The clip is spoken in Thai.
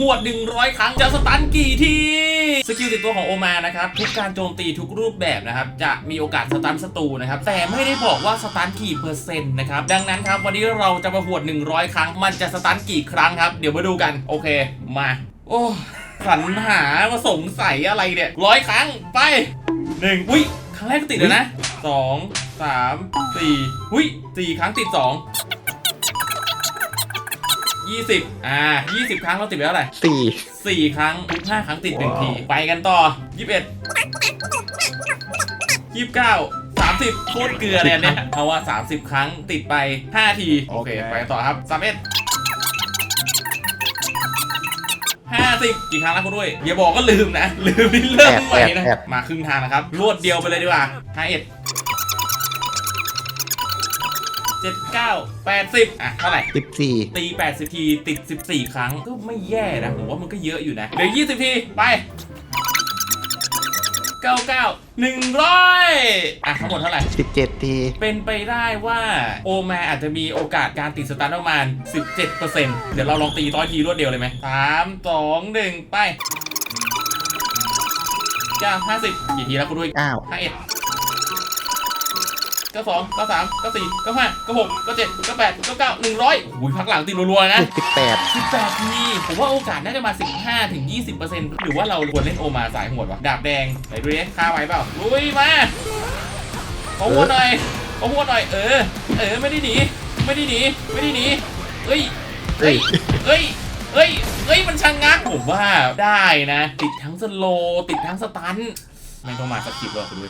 หวด 100 ครั้งจะสตันกี่ที สกิลติดตัวของโอมานะครับ ทุกการโจมตีทุกรูปแบบนะครับ จะมีโอกาสสตันศัตรูนะครับ แต่ไม่ได้บอกว่าสตันกี่เปอร์เซ็นต์นะครับ ดังนั้นครับ วันนี้เราจะมาหวด 100 ครั้ง มันจะสตันกี่ครั้งครับ เดี๋ยวมาดูกัน โอเค มา โอ้ขันหามาสงสัยอะไรเนี่ยร้อยครั้งไปหนึ่งอุ้ยครั้งแรกก็ติดแล้วนะสองสามสี่อุ้ยสี่ครั้งติดสอง ยี่สิบอ่ายี่สิบครั้งเราติดไปเท่าไหร่สี่สี่ครั้ง ทุกห้าครั้งติดหนึ่งที ไปกันต่อยี่สิบเอ็ดยี่สิบเก้าสามสิบโคตรเกลือเลยอันเนี่ยเพราะว่าสามสิบครั้งติดไปห้าที โอเค ไปกันต่อครับสามเอ็ดห้าสิบกี่ครั้งแล้วคุณด้วย อย่าบอกก็ลืมนะ ลืมนี่เริ่มใหม่นะ มาครึ่งทางนะครับ รวดเดียวไปเลยดีกว่าห้า เอ็ดเจ็ดเก้าแปดสิบอะเท่าไหร่ สิบสี่ตี 80 ที ติด 14 ครั้ง ก็ไม่แย่นะ ผมว่ามันก็เยอะอยู่นะเหลือ20 ที ไป 99 100 อะ ทั้งหมดเท่าไหร่ สิบเจ็ดทีเป็นไปได้ว่าโอมาอาจจะมีโอกาสการติดสตาร์ทประมาณ 17%เดี๋ยวเราลองตีร้อยทีรวดเดียวเลยไหม3 2 1ไปจ้า50กี่ทีแล้วคุณด้วยอ้าว 51 92 93 94 95 96 97 98 99 100อุ้ยพักหลังติดรัวๆนะสิบแปด18ทีผมว่าโอกาสน่าจะมา15ถึง20%หรือว่าเราควรเล่นโอมาสายโหดวะดาบแดงไหนดูดิฆ่าไว้เปล่าลุยมาขอหัวหน่อยขอหัวหน่อยเออ เออไม่ได้หนีไม่ได้หนีไม่ได้หนีเอ้ยเอ้ยเอ้ยเอ้ยเอ้ย มันช่างงักผมว่าได้นะ ติดทั้งสโลว์ติดทั้งสตันไม่ต้องมาสกิปหรอกคุณดู